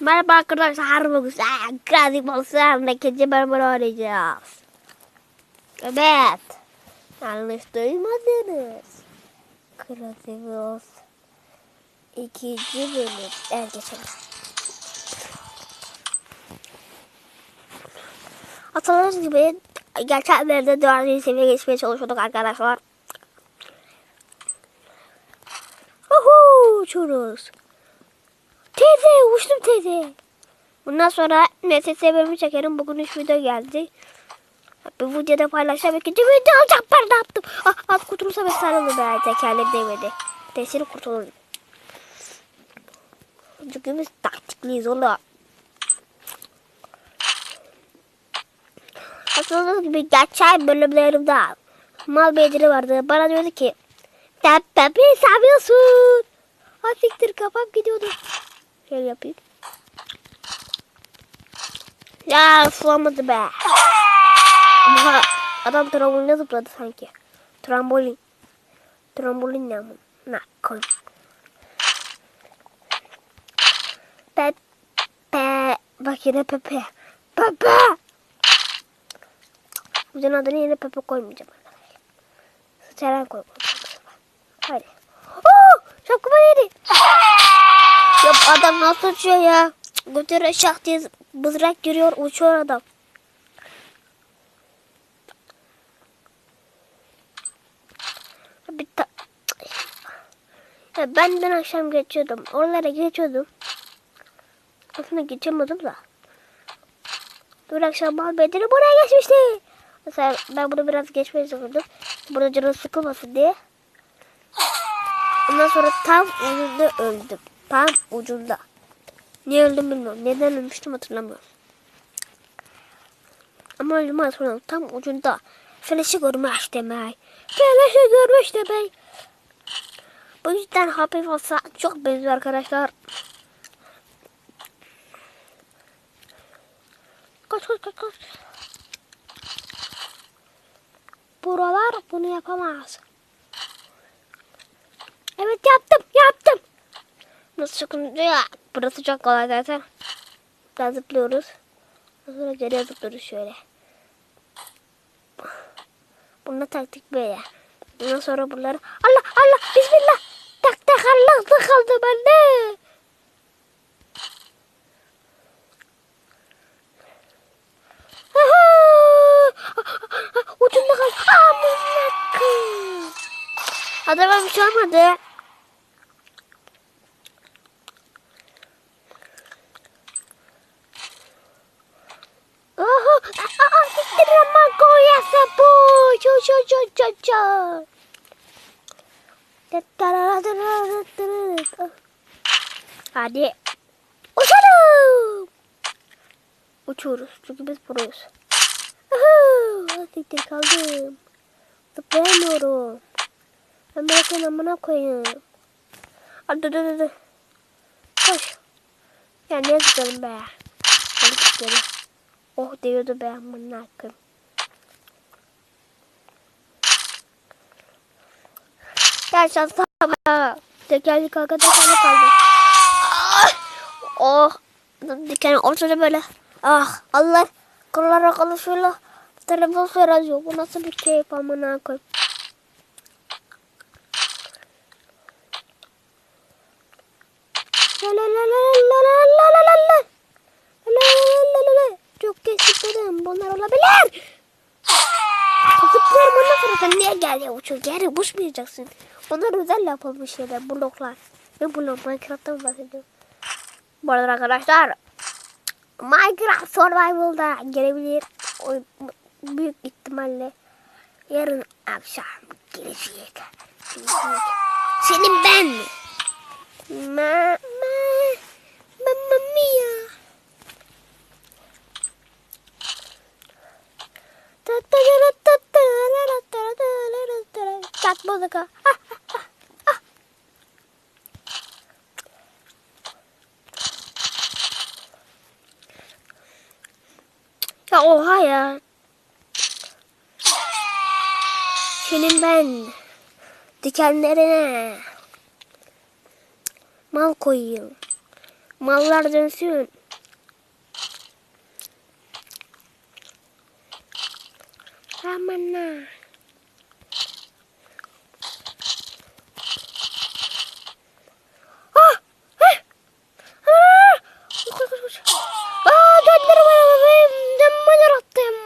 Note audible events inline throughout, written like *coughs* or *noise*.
Merhaba arkadaşlar bugün sen Kredi Bolsa'nın ikinci bölümünü oynayacağız. Evet. Yanlış duymadınız. Kredi Bolsa ikinci bölüm. Evet geçelim. Hatırladığınız gibi geçenlerde dördüncü seviyeye geçmeye çalışıyorduk arkadaşlar. Uçuyoruz. Teyze uçtum teyze. Bundan sonra NSS bölümü çekerim. Bugün 3 video geldi. Bir videoda paylaşacağım. İkinci video alacağım. Ben ne yaptım? Ah, at kurtulursa ben sarılır be. Tekerleğim değmedi. Tesiri kurtulur. Çünkü biz taktikliyiz oğlum. Hatırladığınız gibi geçen bölümlerimde mal beydiri vardı. Bana diyordu ki Tepe bir seviyorsun. Ha siktir kafam gidiyordu. Şöyle yapayım. Ya sulamadı be. Ama adam tramboline zıpladı sanki. Trambolin. Trambolin ne ama? Ne koy. Pepe. Bak yine Pepe. Pepe. Bunun adını yine Pepe koymayacağım. Sıçaran koy. Hadi. Oo, şapkama yedi. *laughs* Ya adam nasıl uçuyor ya? Götüre şak diye mızrak giriyor uçuyor adam. Bir ta ya ben ben akşam geçiyordum. Oralara geçiyordum. Aslında geçemedim da. Dün akşam Mahmet'in buraya geçmişti. Mesela ben bunu biraz geçmeye çalışıyordum. Burada canım sıkılmasın diye. Ondan sonra tam ucunda öldüm. Tam ucunda. Niye öldüm bilmiyorum. Neden ölmüştüm hatırlamıyorum. Ama öldüm hatırlamıyorum. Tam ucunda. Flash'ı görmüş demek. Flash'ı görmüş demek. Bu yüzden hafif olsa çok benziyor arkadaşlar. Koş koş koş koş. Buralar bunu yapamaz. Evet yaptım yaptım. Nasıl çıkınca ya. Burası çok kolay zaten. Daha zıplıyoruz. Sonra geriye zıplıyoruz şöyle. Bunda taktik böyle. Bundan sonra bunları Allah Allah Bismillah. Tak tak Allah tıkaldı bende. Ucunda kal. Amına koyayım. Adama bir şey olmadı. Oho, aa, siktir ama koyasa bu. Çu çu çu çu. Hadi. Uçalım. Uçuyoruz çünkü biz proyuz. Siktir kaldım. Zıplayamıyorum. Ben bırakın amına koyayım. Hadi dur dur dur. Koş. Ya ne zıplayalım be. Hadi zıplayalım. Oh diyordu be amına koyayım. Bak. Tekerlik kalka tekerlik kaldı. Ah! Oh. Diken ortada böyle. Ah Allah. Kırlara konuşuyorlar. Telefon söylüyor. Bu nasıl bir keyif amına koyayım. La la la la la la la la la la. La la la. Çok geçtim. Bunlar olabilir. Zıplıyorum ondan sonra sen niye gel uçuyor? Geri uçmayacaksın. Onlar özel yapılmış şeyler. Bloklar. Ve blok Minecraft'tan bahsediyorum. Bu arada arkadaşlar Minecraft Survival'da gelebilir. O büyük ihtimalle yarın akşam gelecek. Senin ben mi? Ma ma mamma mia. Ta ta ta ta ta ta ta ta ta ta. Tak müzik. Ah, ah, ah, ah. Oha ya. Senin ben dikenlerine Mal koyayım. Mallar dönsün. Aman ha. Ah! Ah! Ah! Koş, koş, koş. Aa, döndürüm arabayı. Dönmeler attım.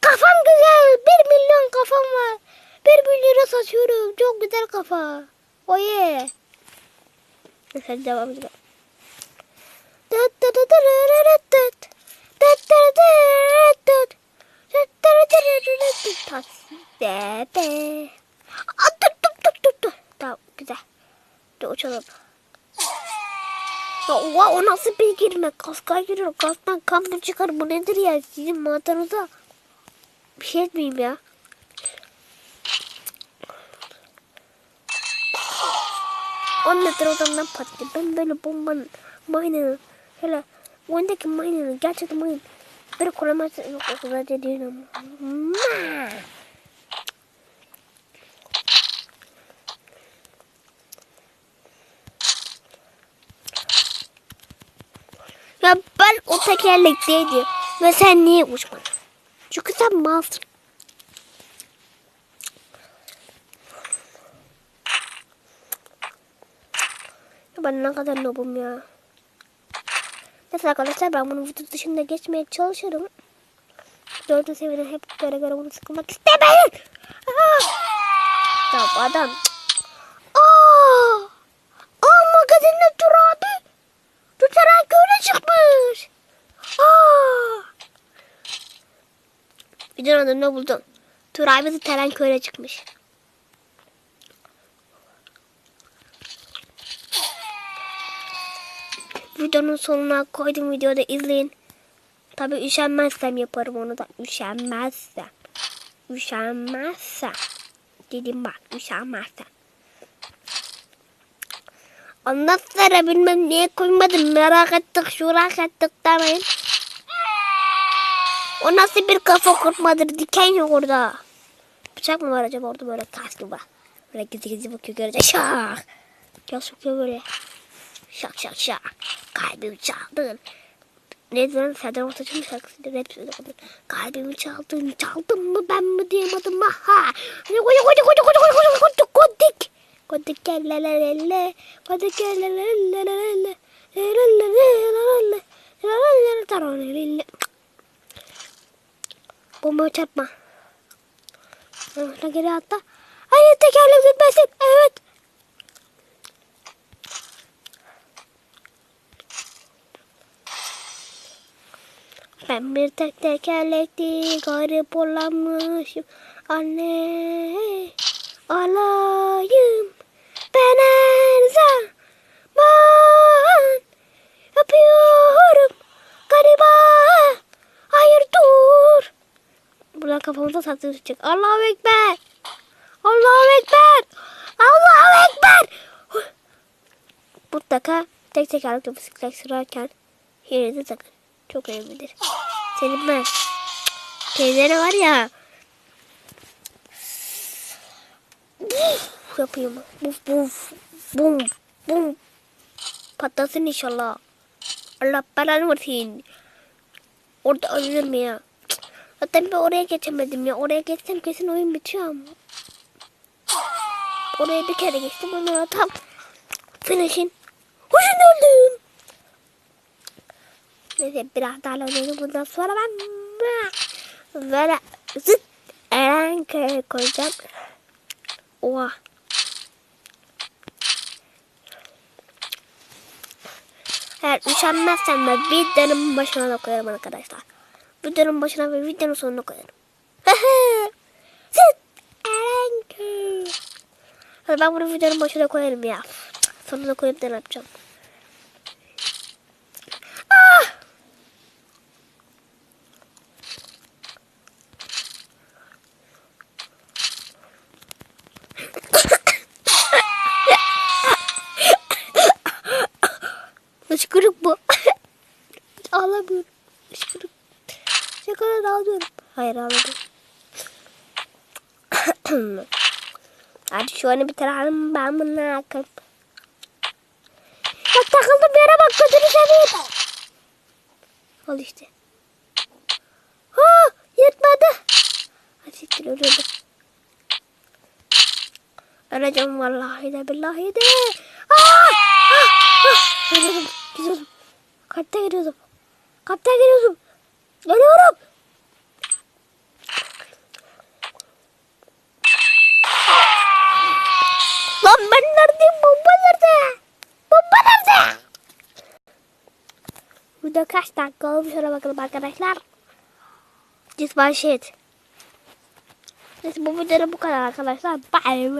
Kafam güzel. Bir milyon kafam var. Bir milyona saçıyorum. Çok güzel kafa. Oye. Neyse devam edelim. Dıt dıt dıt dıt dıt dıt. Dıt dıt dıt dıt. Dıt dıt dıt dıt dıt. Tas be be. Aa, dur dur dur dur dur. Tamam güzel. Dur uçalım. Ya oha, o nasıl bir girme? Kaska giriyor. Kastan kan çıkar? Bu nedir ya? Sizin mantarınıza bir şey etmeyeyim ya. On metre odamdan patladı. Ben böyle bombanın, mine'ın, hele oyundaki mine'ın, gerçekten mine bir kuramazsın. Yok o kadar da değil ama. Ma! Ya ben o tekerlekteydim. Ve sen niye uçmadın? Çünkü sen malsın. Ben ne kadar nobum ya. Neyse arkadaşlar ben bunu video dışında geçmeye çalışırım. Dördüncü seviyeden hep göre göre bunu sıkılmak istemeyin. Aa! Ya bu adam. Aa! Aa magazinde dur abi. Tutarak öyle çıkmış. Aa! Videonun adını buldum. Turay bizi teren köyle çıkmış. Videonun sonuna koydum videoda izleyin. Tabi üşenmezsem yaparım onu da. Üşenmezsem. Üşenmezsem. Dedim bak üşenmezsem. Ondan sonra bilmem niye koymadım. Merak ettik, şurak ettik demeyin. O nasıl bir kafa kurtmadır? Diken yok orada. Bıçak mı var acaba orada böyle kaslı var. Böyle gizli gizli bakıyor görece şak. Çok sokuyor böyle. Şak şak şak. Kalbimi çaldın. Ne zaman Serdar Ortaç'ın şarkısıydı. Rap söyledi. Kalbimi çaldın. Çaldın mı ben mi diyemedim. Ha. Kodik kodik kodik kodik kodik kodik kodik. Kodik kelelelele. Kodik kelelelele. Bomba çarpma. Geri atla. Hayır tekerlek gitmesin. Evet. Ben bir tek tekerlekli garip olamışım. Anne alayım ben her zaman yapıyorum gariba. Hayır dur. Burada kafamıza saksı düşecek. Allahu Ekber. Allahu Ekber. Allahu Ekber. Mutlaka tek tekerlekli bisiklet sürerken yerinizi takın. Çok önemlidir. Senin ben. Teyzene var ya. Buf yapayım. Buf buf. Bum. Bum. Patlasın inşallah. Allah belanı versin. Orada ölürüm ya. Zaten ben oraya geçemedim ya. Oraya geçsem kesin oyun bitiyor ama. Oraya bir kere geçtim ama tam finish'in. Hoşun öldüm. Neyse biraz daha oynayalım bundan sonra ben böyle zıt Eren köye koyacağım. Oha. Eğer üşenmezsem ben videonun başına da koyarım arkadaşlar. Videonun başına ve videonun sonuna koyarım. *laughs* zıt Eren köy. Hadi ben bunu videonun başına koyarım ya. Sonuna koyup ne yapacağım? Ah! Hıçkırık bu. Ağlamıyorum. Hıçkırık. Ağlıyorum. Hayır ağladım. *coughs* Hadi şu anı bitirelim. Ben bunu akıp. olduğum yere bak gözünü seveyim. Al işte. Ha, yetmedi. Ha, siktir ölüyordum. Öleceğim vallahi de billahi de. Aa! Ah! Ölüyordum. Gidiyordum. Kalpte gidiyordum. Kalpte gidiyordum. Ölüyorum. Kaç dakika olmuş ona bakalım arkadaşlar. Cisman shit. Neyse bu videoda bu kadar arkadaşlar. Bye.